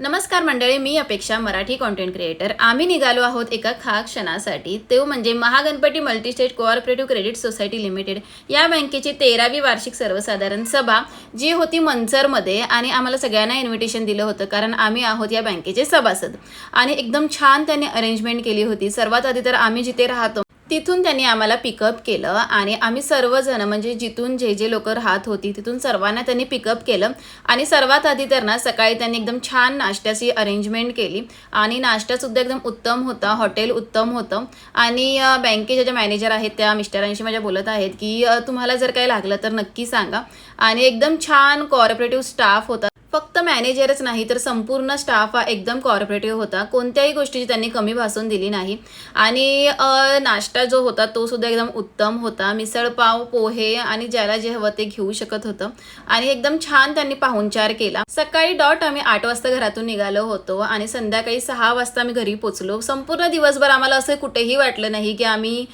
नमस्कार मंडळी मी अपेक्षा मराठी कॉन्टेंट क्रिएटर आम्ही निघालो आहोत एका खा क्षणासाठी. तो म्हणजे Mahaganpati multistate cooperative credit society limited या बँकेची तेरावी वार्षिक सर्वसाधारण सभा जी होती मंचरमध्ये आणि आम्हाला सगळ्यांना इन्व्हिटेशन दिलं होतं कारण आम्ही आहोत या बँकेचे सभासद. आणि एकदम छान त्यांनी अरेंजमेंट केली होती. सर्वात आधी तर आम्ही जिथे राहतो तिथून त्यांनी आम्हाला पिकअप केलं आणि आम्ही सर्वजण म्हणजे जिथून जे जे लोक राहत होती तिथून सर्वांना त्यांनी पिकअप केलं. आणि सर्वात आधी तर ना सकाळी त्यांनी एकदम छान नाश्त्याची अरेंजमेंट केली. आणि नाश्तासुद्धा एकदम उत्तम होता हॉटेल उत्तम होतं. आणि बँकेच्या ज्या मॅनेजर आहेत त्या मिस्टरांशी माझ्या बोलत आहेत की तुम्हाला जर काही लागलं तर नक्की सांगा. आणि एकदम छान कॉर्पोरेटिव्ह स्टाफ होता फक्त मॅनेजरच नाही तर संपूर्ण स्टाफ हा एकदम कॉर्पोरेटिव्ह होता. कोणत्याही गोष्टीची त्यांनी कमी भासून दिली नाही. आणि नाश्ता जो होता तो सुद्धा एकदम उत्तम होता. मिसळपाव पोहे आणि ज्याला जे हवं ते घेऊ शकत होतं. आणि एकदम छान त्यांनी पाहुणचार केला. सकाळी डॉट आम्ही आठ वाजता घरातून निघालो होतो आणि संध्याकाळी सहा वाजता आम्ही घरी पोचलो. संपूर्ण दिवसभर आम्हाला असं कुठेही वाटलं नाही की आम्ही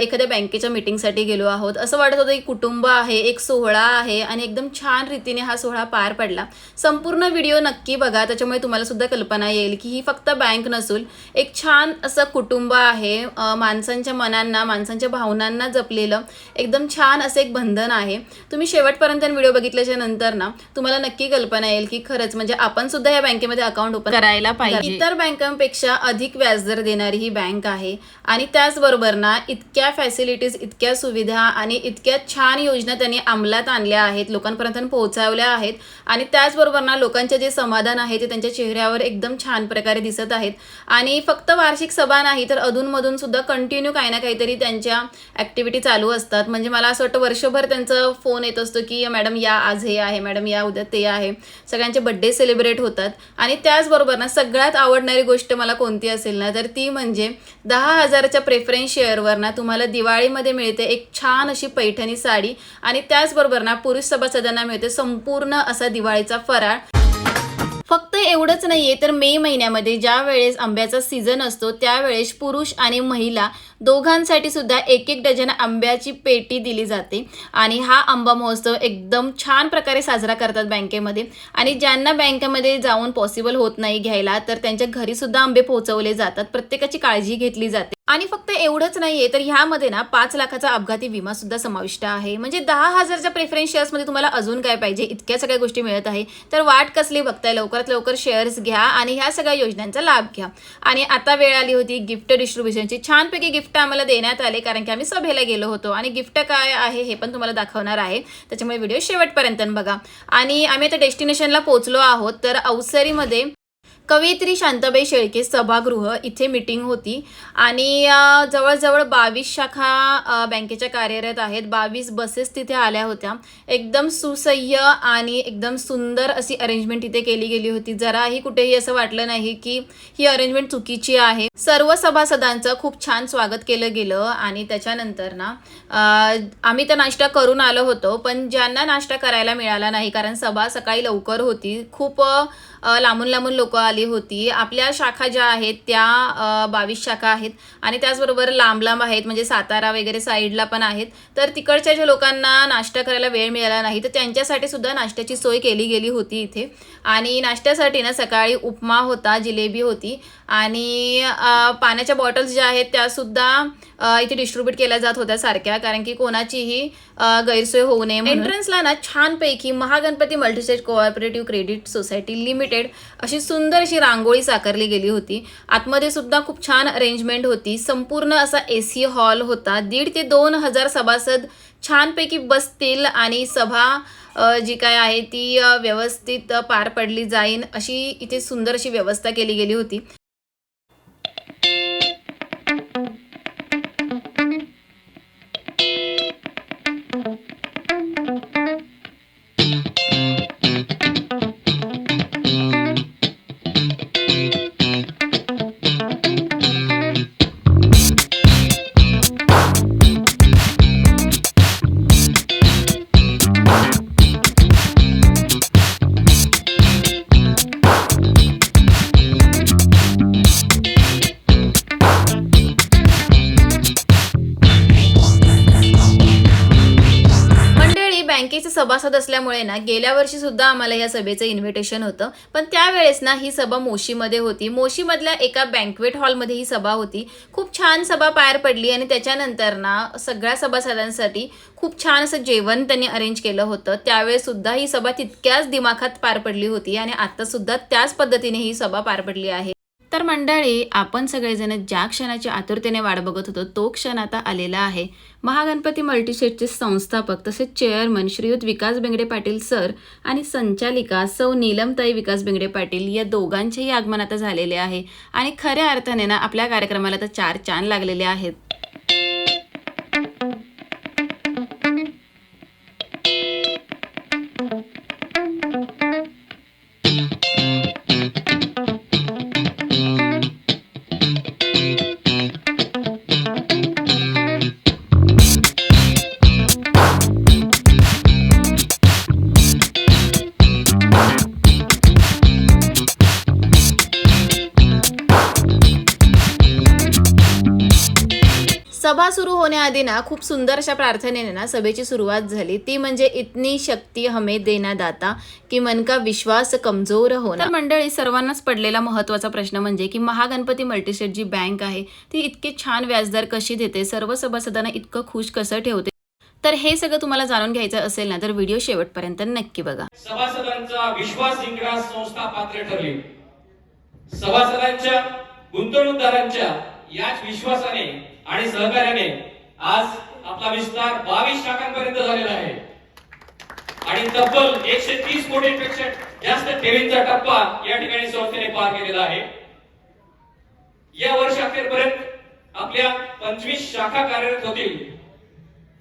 एखाद्या बँकेच्या मीटिंगसाठी गेलो आहोत. असं वाटत होतं की कुटुंब आहे एक सोहळा आहे आणि एकदम छान रीतीने हा सोहळा पार पडला. संपूर्ण व्हिडिओ नक्की बघा. त्याच्यामुळे तुम्हाला सुद्धा कल्पना येईल की ही फक्त बँक नसून एक छान असं कुटुंब आहे. माणसांच्या मनांना माणसांच्या भावनांना जपलेलं एकदम छान असं एक बंधन आहे. तुम्ही शेवटपर्यंत व्हिडिओ बघितल्याच्या नंतर ना तुम्हाला नक्की कल्पना येईल की खरंच म्हणजे आपण सुद्धा या बँकेमध्ये अकाउंट ओपन करायला पाहिजे. इतर बँकांपेक्षा अधिक व्याजदर देणारी ही बँक आहे. आणि त्याचबरोबर ना इतक्या फॅसिलिटीज इतक्या सुविधा आणि इतक्या छान योजना त्यांनी अंमलात आणल्या आहेत. लोकांपर्यंत पोहोचवल्या आहेत. आणि त्याचबरोबर ना लोकांचे जे समाधान आहे ते त्यांच्या चेहऱ्यावर एकदम छान प्रकारे दिसत आहेत. आणि फक्त वार्षिक सभा नाही तर अधूनमधून सुद्धा कंटिन्यू काही ना काहीतरी त्यांच्या ॲक्टिव्हिटी चालू असतात. म्हणजे मला असं वाटतं वर्षभर त्यांचं फोन येत असतो की मॅडम या आज हे आहे मॅडम या उद्या ते आहे. सगळ्यांचे बड्डे सेलिब्रेट होतात. आणि त्याचबरोबर ना सगळ्यात आवडणारी गोष्ट मला कोणती असेल ना तर ती म्हणजे दहा हजाराच्या प्रेफरन्स शेअरवर ना तुम्हाला दिवाळीमध्ये मिळते एक छान अशी पैठणी साडी. आणि त्याचबरोबर ना पुरुष सभासदांना मिळते संपूर्ण असा दिवाळीचा फराळ. फक्त एवढंच नाहीये तर मे महिन्यामध्ये ज्या वेळेस आंब्याचा सीझन असतो त्यावेळेस पुरुष आणि महिला दोघांसाठी सुद्धा एक एक डझन आंब्याची पेटी दिली जाते. आणि हा आंबा महोत्सव एकदम छान प्रकारे साजरा करतात बँकेमध्ये. आणि ज्यांना बँकेमध्ये जाऊन पॉसिबल होत नाही घ्यायला तर त्यांच्या घरीसुद्धा आंबे पोहोचवले जातात. प्रत्येकाची काळजी घेतली जाते. आणि फक्त एवढंच नाहीये तर ह्यामध्ये ना पाच लाखाचा अपघाती विमा सुद्धा समाविष्ट आहे. म्हणजे दहा हजारच्या प्रेफरन्स शेअर्समध्ये तुम्हाला अजून काय पाहिजे इतक्या सगळ्या गोष्टी मिळत आहे. तर वाट कसली बघताय लवकरात लवकर शेअर्स घ्या आणि ह्या सगळ्या योजनांचा लाभ घ्या. आणि आता वेळ आली होती गिफ्ट डिस्ट्रीब्युशनची छानपैकी गिफ्ट आम्हाला देण्यात आले कारण की आम्ही सभेला गेलो होतो. आणि गिफ्ट काय आहे हे पण तुम्हाला दाखवणार आहे. त्याच्यामुळे व्हिडिओ शेवटपर्यंत बघा. आणि आम्ही आता डेस्टिनेशनला पोहोचलो आहोत तर अवसरीमध्ये कवयित्री शांताबाई शेळके सभागृह इथे मीटिंग होती. आणि जवळजवळ बावीस शाखा बँकेच्या कार्यरत आहेत. बावीस बसेस तिथे आल्या होत्या. एकदम सुसह्य आणि एकदम सुंदर अशी अरेंजमेंट इथे केली गेली होती. जराही कुठेही असं वाटलं नाही की ही अरेंजमेंट चुकीची आहे. सर्व सभासदांचं खूप छान स्वागत केलं गेलं आणि त्याच्यानंतर ना आम्ही तर नाश्ता करून आलो होतो पण ज्यांना नाश्ता करायला मिळाला नाही कारण सभा सकाळी लवकर होती खूप लांबून लांबून लोक आली होती. आपल्या शाखा ज्या आहेत त्या बावीस शाखा आहेत आणि त्याचबरोबर लांब लांब आहेत म्हणजे सातारा वगैरे साईडला पण आहेत. तर तिकडच्या ज्या लोकांना नाश्ता करायला वेळ मिळाला नाही तर त्यांच्यासाठी सुद्धा नाश्त्याची सोय केली गेली होती इथे. आणि नाश्त्यासाठी ना सकाळी उपमा होता जिलेबी होती. आणि पाण्याच्या बॉटल्स ज्या आहेत त्यासुद्धा इथे डिस्ट्रीब्यूट केल्या जात होत्या सारख्या कारण की कोणाचीही गैरसोय होऊ नये एंट्रन्सला ना छानपैकी Mahaganpati multistate cooperative credit society limited अशी सुंदर अशी रांगोळी साकारली गेली होती. आतमध्ये सुद्धा खूप छान अरेंजमेंट होती. संपूर्ण असा ए सी हॉल होता. दीड ते दोन हजार सभासद छानपैकी बसतील आणि सभा जी काय आहे ती व्यवस्थित पार पडली जाईन अशी इथे सुंदर अशी व्यवस्था केली गेली होती. असल्यामुळे ना गेल्या वर्षी सुद्धा आम्हाला या सभेचं इन्व्हिटेशन होतं. पण त्यावेळेस ना ही सभा मोशीमध्ये होती. मोशीमधल्या एका बँकवेट हॉलमध्ये ही सभा होती. खूप छान सभा पार पडली आणि त्याच्यानंतर ना सगळ्या सभासदांसाठी खूप छान असं जेवण त्यांनी अरेंज केलं होतं. त्यावेळेस सुद्धा ही सभा तितक्याच दिमाखात पार पडली होती आणि आत्तासुद्धा त्याच पद्धतीने ही सभा पार पडली आहे. तर मंडळी आपण सगळेजण ज्या क्षणाची आतुरतेने वाट बघत होतो तो क्षण आता आलेला आहे. महागणपती मल्टीशेटचे संस्थापक तसेच चेअरमन श्रीयुत विकास बेंगडे पाटील सर आणि संचालिका सौ नीलमताई विकास बेंगडे पाटील या दोघांचेही आगमन आता झालेले आहे. आणि खऱ्या अर्थाने ना आपल्या कार्यक्रमाला तर चार चान लागलेले आहेत. सभा सुरू होण्याआधी ना खूप सुंदर अशा प्रार्थनेने ना सभेची सुरुवात झाली. ती म्हणजे इतनी शक्ती हमे देना दाता की मन का विश्वास कमजोर होणार मंडळी सर्वांनाच पडलेला महत्त्वाचा प्रश्न म्हणजे की महागणपती मल्टीस्टेट जी बँक आहे ती इतके छान व्याजदर कशी देते सर्व सभासदांना इतकं खुश कसं ठेवते? तर हे सगळं तुम्हाला जाणून घ्यायचं असेल ना तर व्हिडिओ शेवटपर्यंत नक्की बघा. सभासदांचा विश्वास जिंकण्यास संस्था पात्र ठरली. सभासदांच्या गुंतवणूकदारांच्या याच विश्वासाने आणि सहकार्याने आज आपला विस्तार बावीस शाखांपर्यंत झालेला आहे. आणि तब्बल एकशे तीस कोटींपेक्षा जास्त ठेवींचा टप्पा या ठिकाणी संस्थेने पार केलेला आहे. या वर्ष अखेरपर्यंत आपल्या पंचवीस शाखा कार्यरत होतील.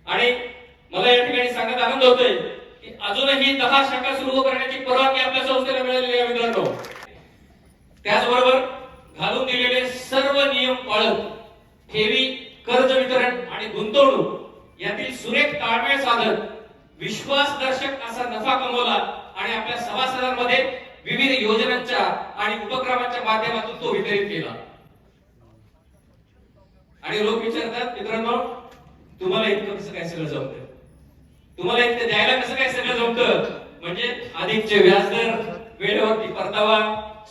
आणि मला या ठिकाणी सांगत आनंद होतोय की अजूनही दहा शाखा सुरू करण्याची परवानगी आपल्या संस्थेला मिळालेली आहे मित्रांनो. त्याचबरोबर घालून दिलेले सर्व नियम पाळत ठेवी गुंतवणूक यातील सुरेख ताळमेळ साधत विश्वासदर्शक असा नफा कमवला आणि आपल्या सभासदांमध्ये विविध योजनांच्या आणि उपक्रमांच्या माध्यमातून तो वितरित केला. आणि लोक विचारतात मित्रांनो तुम्हाला इतकं कसं काय सगळं जमतं? तुम्हाला इतकं द्यायला कसं काय सगळं जमतं? म्हणजे अधिकचे व्याजदर वेळेवरती परतावा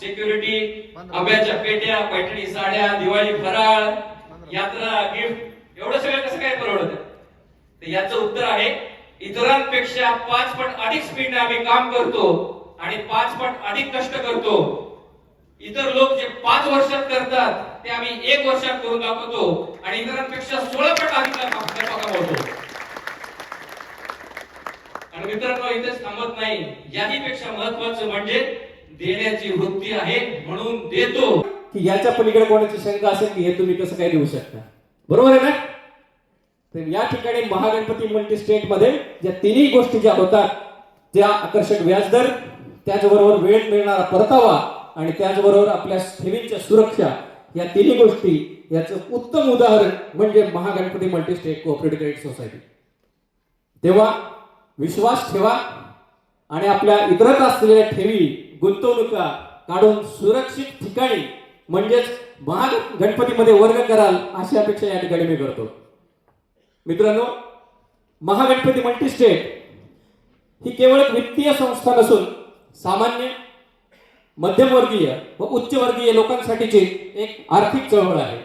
सिक्युरिटी आंब्याच्या पेट्या पैठणी साड्या दिवाळी फराळ यात्रा गिफ्ट एवढं सगळं कसं काय परवडत? तर याचं उत्तर आहे इतरांपेक्षा पाच पट अधिक स्पीडने आम्ही काम करतो आणि पाच पट अधिक कष्ट करतो. इतर लोक जे पाच वर्षात करतात ते आम्ही एक वर्षात करून दाखवतो आणि इतरांपेक्षा सोळा पट अधिक कमवतो. आणि मित्रांनो इथेच थांबत नाही. याही पेक्षा महत्वाचं म्हणजे देण्याची वृत्ती आहे म्हणून देतो. की याच्या पलीकडे कोणाची शंका असेल की हे तुम्ही कसं काय देऊ शकता? बरोबर आहे ना? तर या ठिकाणी महागणपती मल्टी स्टेटमध्ये ज्या तिन्ही गोष्टी ज्या होतात त्या आकर्षक व्याजदर त्याचबरोबर वेळ मिळणारा परतावा आणि त्याचबरोबर आपल्या ठेवींच्या सुरक्षा या तिन्ही गोष्टी याचं उत्तम उदाहरण म्हणजे Mahaganpati multi state cooperative credit society. तेव्हा विश्वास ठेवा आणि आपल्या इतरत असलेल्या ठेवी गुंतवणुका काढून सुरक्षित ठिकाणी म्हणजेच महाग गणपतीमध्ये वर्ग कराल अशी अपेक्षा या ठिकाणी मी करतो. मित्रांनो महागणपती मल्टीस्टेट ही केवळ वित्तीय संस्था नसून सामान्य मध्यमवर्गीय व उच्चवर्गीय लोकांसाठीची एक आर्थिक चळवळ आहे.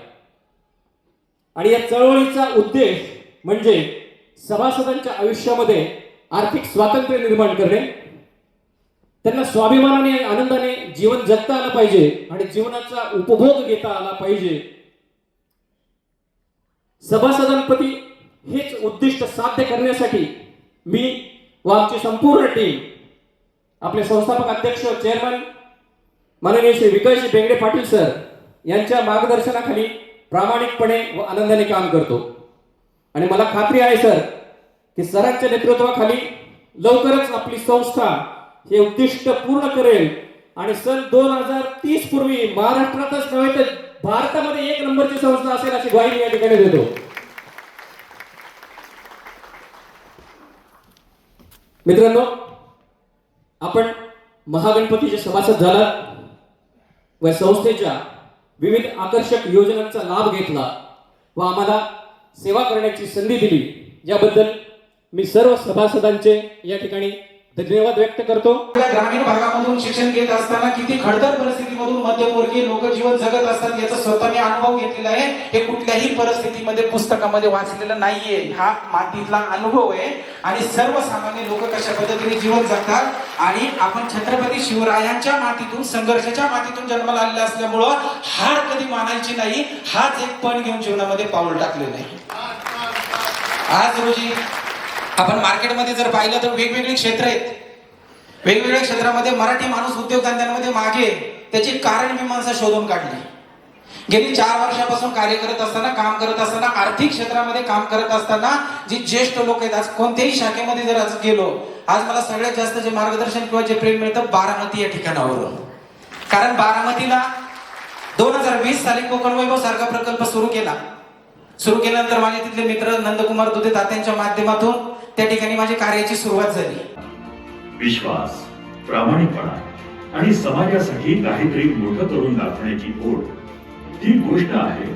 आणि या चळवळीचा उद्देश म्हणजे सभासदांच्या आयुष्यामध्ये आर्थिक स्वातंत्र्य निर्माण करणे त्यांना स्वाभिमानाने आणि आनंदाने जीवन जगता आलं पाहिजे आणि जीवनाचा उपभोग घेता आला पाहिजे. सभासदांप्रती हेच उद्दिष्ट साध्य करण्यासाठी मी व आमची संपूर्ण टीम आपले संस्थापक अध्यक्ष चेअरमन माननीय श्री विकासजी बेंगडे पाटील सर यांच्या मार्गदर्शनाखाली प्रामाणिकपणे व आनंदाने काम करतो. आणि मला खात्री आहे सर की सरांच्या नेतृत्वाखाली लवकरच आपली संस्था हे उद्दिष्ट पूर्ण करेल. आणि सन दोन हजार तीस पूर्वी महाराष्ट्रातच नव्हे तर भारतामध्ये एक नंबरची संस्था असेल अशी ग्वाही या ठिकाणी देतो. मित्रांनो आपण महागणपतीचे सभासद झाला व संस्थेच्या विविध आकर्षक योजनांचा लाभ घेतला व आम्हाला सेवा करण्याची संधी दिली. याबद्दल मी सर्व सभासदांचे या ठिकाणी धन्यवाद व्यक्त करतो. ग्रामीण भागामधून शिक्षण घेत असताना किती खडतर परिस्थितीमधून मध्यमवर्गीय लोक जीवन जगत असतात याचा स्वतः मी अनुभव घेतलेला आहे. हे कुठल्याही परिस्थितीमध्ये पुस्तकामध्ये वाचलेलं नाहीये. हा मातीतला अनुभव आहे. आणि सर्वसामान्य लोक कशा पद्धतीने जीवन जगतात? आणि आपण छत्रपती शिवरायांच्या मातीतून संघर्षाच्या मातीतून जन्माला आलेला असल्यामुळं हार कधी मानायची नाही. हाच एक पण घेऊन जीवनामध्ये पाऊल टाकलेलं आहे आज रोजी आपण मार्केटमध्ये जर पाहिलं तर वेगवेगळी क्षेत्र आहेत. वेगवेगळ्या क्षेत्रामध्ये मराठी माणूस उद्योगधंद्यांमध्ये मागे त्याची कारण मी माणसं शोधून काढली. गेली चार वर्षापासून कार्य करत असताना काम करत असताना आर्थिक क्षेत्रामध्ये काम करत असताना जी ज्येष्ठ लोक आहेत आज कोणत्याही शाखेमध्ये जर आज गेलो आज मला सगळ्यात जास्त जे मार्गदर्शन किंवा जे प्रेम मिळतं बारामती या ठिकाणावरून. कारण बारामतीला दोन हजार वीस साली कोकण वैभव सारखा प्रकल्प सुरू केला. सुरू केल्यानंतर माझे तिथले मित्र नंदकुमार दुधे तात्यांच्या माध्यमातून त्या ठिकाणी माझ्या कार्याची सुरुवात झाली. विश्वास प्रामाणिकपणा आणि समाजासाठी काहीतरी मोठं करून दाखवण्याची ओढ ती गोष्ट आहे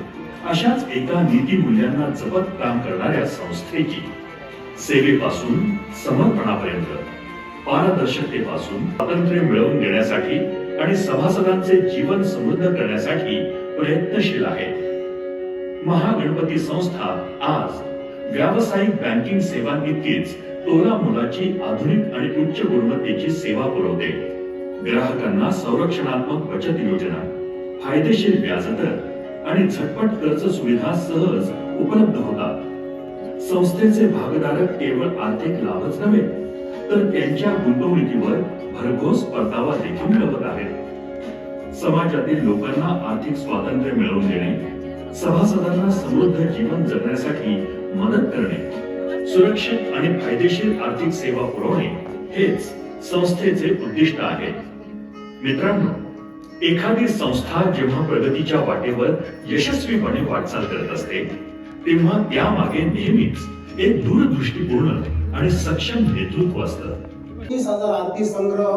अशाच एका नीती मूल्यांना जपत काम करणाऱ्या संस्थेची. सेवेपासून समर्पणापर्यंत पारदर्शकतेपासून स्वातंत्र्य मिळवून देण्यासाठी आणि सभासदांचे जीवन समृद्ध करण्यासाठी प्रयत्नशील आहे महागणपती संस्था आज व्यावसायिक बँकिंग सेवांइतकीच तोरा मुलाची आधुनिक आणि उच्च गुणवत्तेची सेवा पुरवते. ग्राहकांना संरक्षणात्मक बचत योजना फायदेशीर व्याजदर आणि झटपट कर्ज सुविधा सहज उपलब्ध होतात. संस्थेचे भागधारक केवळ आर्थिक लाभच नव्हे तर त्यांच्या गुंतवणुकीवर भरघोस परतावा देखील मिळवत आहेत. समाजातील लोकांना आर्थिक स्वातंत्र्य मिळवून देणे सभासदांना समृद्ध जीवन जगण्यासाठी मदत करणे. सुरक्षित आणि फायदेशीर आर्थिक सेवा पुरवणे हेच संस्थेचे उद्दिष्ट आहे. मित्रांनो एखादी संस्था जेव्हा प्रगतीच्या वाटेवर यशस्वीपणे वाटचाल करत असते तेव्हा त्यामागे नेहमीच एक दूरदृष्टीपूर्ण आणि सक्षम नेतृत्व असतं. तीस हजार आर्थिक संग्रह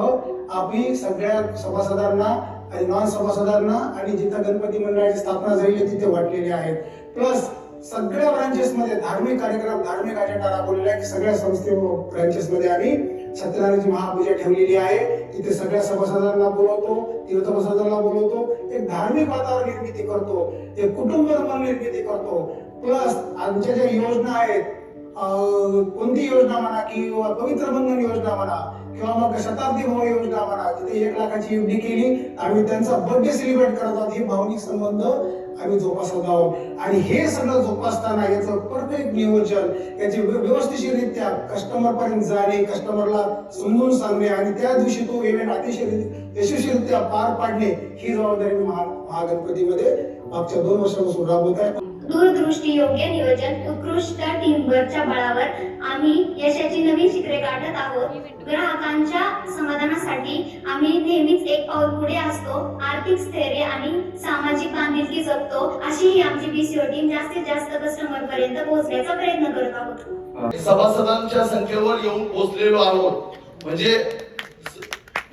आम्ही सगळ्या सभासदांना आणि नॉन सभासदांना आणि जिथं गणपती मंडळाची स्थापना झाली आहे तिथे वाटलेले आहेत. प्लस सगळ्या ब्रांचेस मध्ये धार्मिक कार्यक्रम धार्मिक अजेंडा राबवलेला आहे सगळ्या संस्थे ब्रांचेस मध्ये आम्ही सत्यनारायणची महापूजा ठेवलेली आहे. तिथे सगळ्या सभासदांना बोलवतो तीर्थ बोलवतो. एक धार्मिक वातावरण निर्मिती करतो एक कुटुंब निर्मिती करतो. प्लस आमच्या ज्या योजना आहेत अं, कोणती योजना म्हणा किंवा पवित्र बंधन योजना म्हणा किंवा मग शताब्दी भाव योजना म्हणा तिथे एक लाखाची एफडी केली आम्ही त्यांचा बर्थडे सेलिब्रेट करत आहोत. हे भावनिक संबंध आम्ही जोपासत आहोत. आणि हे सगळं जोपासताना याचं परफेक्ट नियोजन याचे व्यवस्थितरित्या कस्टमर पर्यंत जाणे कस्टमरला समजून सांगणे आणि त्या दिवशी तो इव्हेंट अतिशय यशस्वीरित्या पार पाडणे ही जबाबदारी महा महागणपतीमध्ये मागच्या दोन वर्षापासून राबवत आहे. दूरदृष्टी योग्य नियोजन उत्कृष्ट टीमवर्कच्या बळावर आम्ही यशाची नवीन शिखरे गाठत आहोत. ग्राहकांच्या समाधानासाठी आम्ही नेहमीच एक पाऊल पुढे असतो. आर्थिक स्थैर्य आणि सामाजिक बांधिलकी जपतो. अशी ही आमची बीसीओ टीम जास्तीत जास्त कस्टमर पर्यंत पोहोचण्याचा प्रयत्न करत आहोत. सभासदांच्या संख्येवर येऊन पोहोचलेलो आहोत. म्हणजे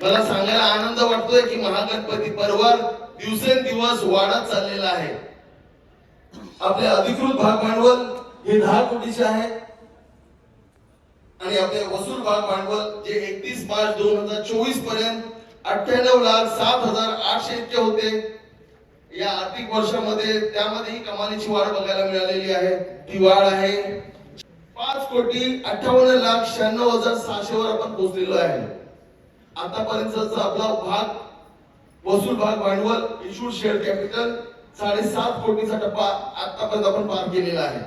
मला सांगायला आनंद वाटतोय की महागणपती पर्व दिवसेंदिवस वाढत चाललेला आहे. आपले अधिकृत भाग भांडवल हे दहा कोटीचे आहे. आणि आपले वसूल भाग भांडवल जे एकतीस मार्च दोन हजार चोवीसपर्यंत अठ्ठ्याण्णव लाख सात हजार आठशे इतके होते. या आर्थिक वर्षामध्ये त्यामध्येही कमालीची वाढ बघायला मिळालेली आहे. ती वाढ आहे. पाच कोटी अठ्ठावन्न लाख शहाण्णव हजार सहाशे वर आपण पोहोचलेलो आहे. आतापर्यंतचा आपला भाग वसूल भाग भांडवल इशू शेअर कॅपिटल साडेसात कोटीचा टप्पा आतापर्यंत आपण पार केलेला आहे.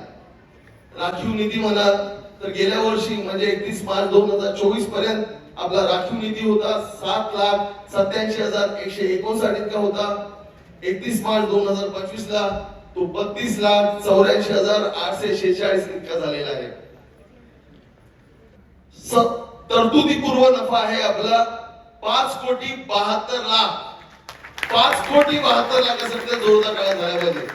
राखीव निधी म्हणाल तर गेल्या वर्षी म्हणजे एकतीस मार्च दोन हजार चोवीसपर्यंत आपला राखीव निधी होता सात लाख सत्याऐंशी हजार एकशे एकोणसाठ इतका होता. एकतीस मार्च दोन हजार पंचवीस ला तो बत्तीस लाख चौऱ्याऐंशी हजार आठशे शेहेचाळीस इतका झालेला आहे. तरतुदी तरतुदीपूर्व नफा आहे आपला पाच कोटी बहात्तर लाख. पाच कोटी बहात्तर लाखासारख्या जोरदार काळा झाल्या पाहिजे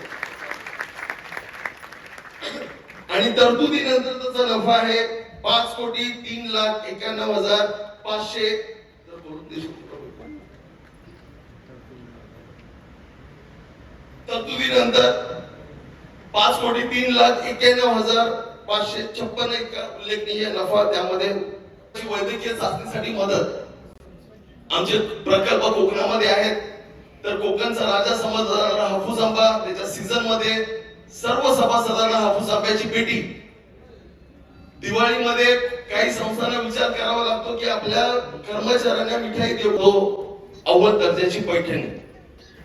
आणि त्याचा नफा आहे पाच कोटी तीन लाख एक्याण्णव हजार पाचशे. जर तरतुदीनंतर पाच कोटी तीन लाख एक्याण्णव हजार पाचशे छप्पन एक उल्लेखनीय नफा त्यामध्ये वैद्यकीय चाचणीसाठी मदत. आमचे प्रकल्प कोकणामध्ये आहेत. तर कोकणचा राजा समजणारा हापूस आंबा त्याच्या सीझनमध्ये सर्व सभासदांना हापूस आंब्याची पेटी. दिवाळीमध्ये काही संस्थांना विचार करावा लागतो की आपल्या कर्मचाऱ्यांना मिठाई देतो अव्वल दर्जाची पैठणी.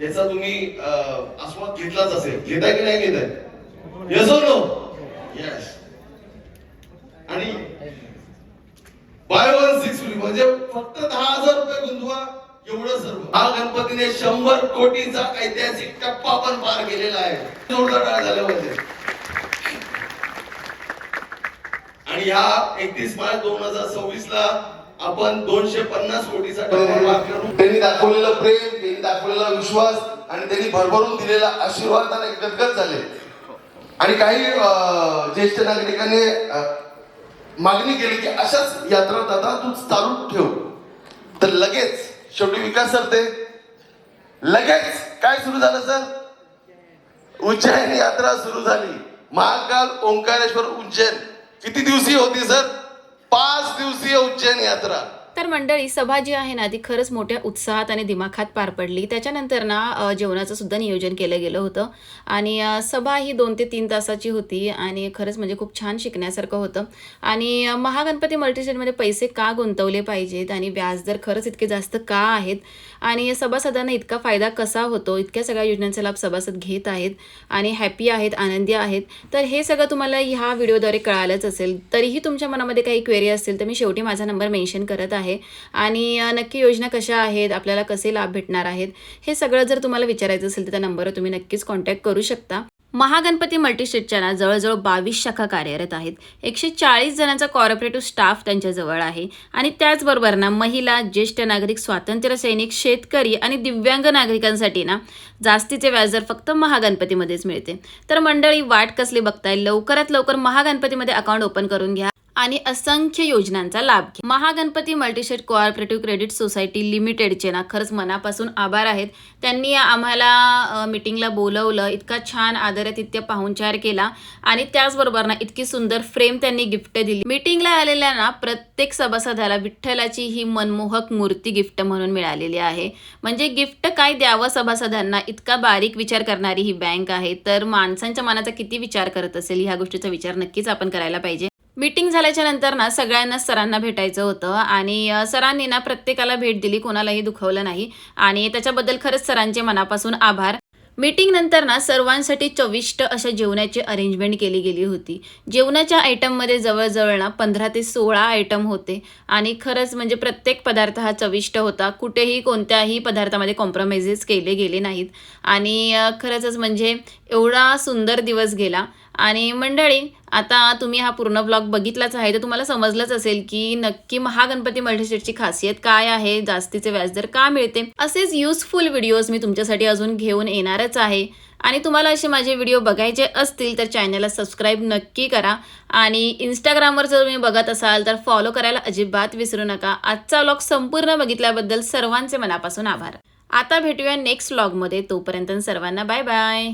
याचा तुम्ही आस्वाद घेतलाच असेल. घेताय की नाही घेताय? Yes no? यस आणि बाय वन सिक्स म्हणजे फक्त दहा हजार रुपये गुंतवा. एवढं सर्व हा गणपतीने शंभर कोटीचा ऐतिहासिक टप्पा पण पार केलेला आहे. जोरदार टाळ्या झाल्या पाहिजे आणि ह्या एकतीस मार्च दोन हजार सव्वीस ला आपण दोनशे पन्नास कोटीचा त्यांनी दाखवलेलं प्रेम त्यांनी दाखवलेला विश्वास आणि त्यांनी भरभरून दिलेला आशीर्वादाने गदगद झाले. आणि काही ज्येष्ठ नागरिकांनी मागणी केली की अशाच यात्रा दादा तू चालू ठेव. तर लगेच शेवटी विकास सरते लगेच काय सुरू झालं सर? उज्जैन यात्रा सुरू झाली. महाकाल ओंकारेश्वर उज्जैन. किती दिवसीय होती सर? पाच दिवसीय उज्जैन यात्रा. तर मंडळी सभा जी आहे ना ती खरंच मोठ्या उत्साहात आणि दिमाखात पार पडली. त्याच्यानंतर ना जेवणाचं सुद्धा नियोजन केलं गेलं होतं. आणि सभा ही दोन ते तीन तासाची होती आणि खरंच म्हणजे खूप छान शिकण्यासारखं होतं. आणि महागणपती मल्टीस्टेटमध्ये पैसे का गुंतवले पाहिजेत आणि व्याजदर खरंच इतके जास्त का आहेत? आणि सभासदांना इतका फायदा कसा होतो? इतक्या सगळ्या योजनांचा लाभ सभासद घेत आहेत आणि हॅपी आहेत आनंदी आहेत. तर हे सगळं तुम्हाला ह्या व्हिडिओद्वारे कळालंच असेल. तरीही तुमच्या मनामध्ये काही क्वेरी असतील तर मी शेवटी माझा नंबर मेन्शन करत आहे. आणि नक्की योजना कशा आहेत? आपल्याला कसे लाभ भेटणार आहेत? हे सगळं जर तुम्हाला विचारायचं असेल तर त्या नंबरवर तुम्ही नक्कीच कॉन्टॅक्ट करू शकता. महागणपती मल्टीस्टेटच्या ना जवळजवळ बावीस शाखा कार्यरत आहेत. एकशे चाळीस जणांचा कॉर्पोरेटिव्ह स्टाफ त्यांच्याजवळ आहे. आणि त्याचबरोबर ना महिला ज्येष्ठ नागरिक स्वातंत्र्य सैनिक शेतकरी आणि दिव्यांग नागरिकांसाठी ना जास्तीचे व्याजदर फक्त महागणपतीमध्येच मिळते. तर मंडळी वाट कसली बघताय? लवकरात लवकर महागणपतीमध्ये अकाउंट ओपन करून घ्या. आणि असंख्य योजनांचा लाभ घ्या Mahaganpati multistate cooperative credit society लिमिटेडचे ना खरंच मनापासून आभार आहेत. त्यांनी आम्हाला मीटिंगला बोलवलं इतका छान आदरातिथ्य पाहुणचार केला. आणि त्याचबरोबर ना इतकी सुंदर फ्रेम त्यांनी गिफ्ट दिली. मीटिंगला आलेल्या ना प्रत्येक सभासदाला विठ्ठलाची ही मनमोहक मूर्ती गिफ्ट म्हणून मिळालेली आहे. म्हणजे गिफ्ट काय द्यावं सभासदांना? इतका बारीक विचार करणारी ही बँक आहे. तर माणसांच्या मनाचा किती विचार करत असेल ह्या गोष्टीचा विचार नक्कीच आपण करायला पाहिजे. मीटिंग झाल्याच्यानंतर ना सगळ्यांना सरांना भेटायचं होतं आणि सरांनी ना प्रत्येकाला भेट दिली कोणालाही दुखवलं नाही. आणि त्याच्याबद्दल खरंच सरांचे मनापासून आभार. मीटिंग नंतर ना सर्वांसाठी चविष्ट अशा जेवणाची अरेंजमेंट केली गेली होती. जेवणाच्या आयटममध्ये जवळजवळ ना पंधरा ते सोळा आयटम होते. आणि खरंच म्हणजे प्रत्येक पदार्थ हा चविष्ट होता. कुठेही कोणत्याही पदार्थामध्ये कॉम्प्रोमाइजेस केले गेले नाहीत. आणि खरंचच म्हणजे एवढा सुंदर दिवस गेला. आणि मंडळी आता तुम्ही हा पूर्ण ब्लॉग बघितलाच आहे तर तुम्हाला समजलंच असेल की नक्की महागणपती मल्टीस्टेटची खासियत काय आहे जास्तीचे व्याजदर का मिळते? असेच युजफुल व्हिडिओज मी तुमच्यासाठी अजून घेऊन येणारच आहे. आणि तुम्हाला असे माझे व्हिडिओ बघायचे असतील तर चॅनलला सबस्क्राईब नक्की करा. आणि इंस्टाग्रामवर जर तुम्ही बघत असाल तर फॉलो करायला अजिबात विसरू नका. आजचा व्लॉग संपूर्ण बघितल्याबद्दल सर्वांचे मनापासून आभार. आता भेटूया नेक्स्ट व्लॉगमध्ये तोपर्यंत सर्वांना बाय बाय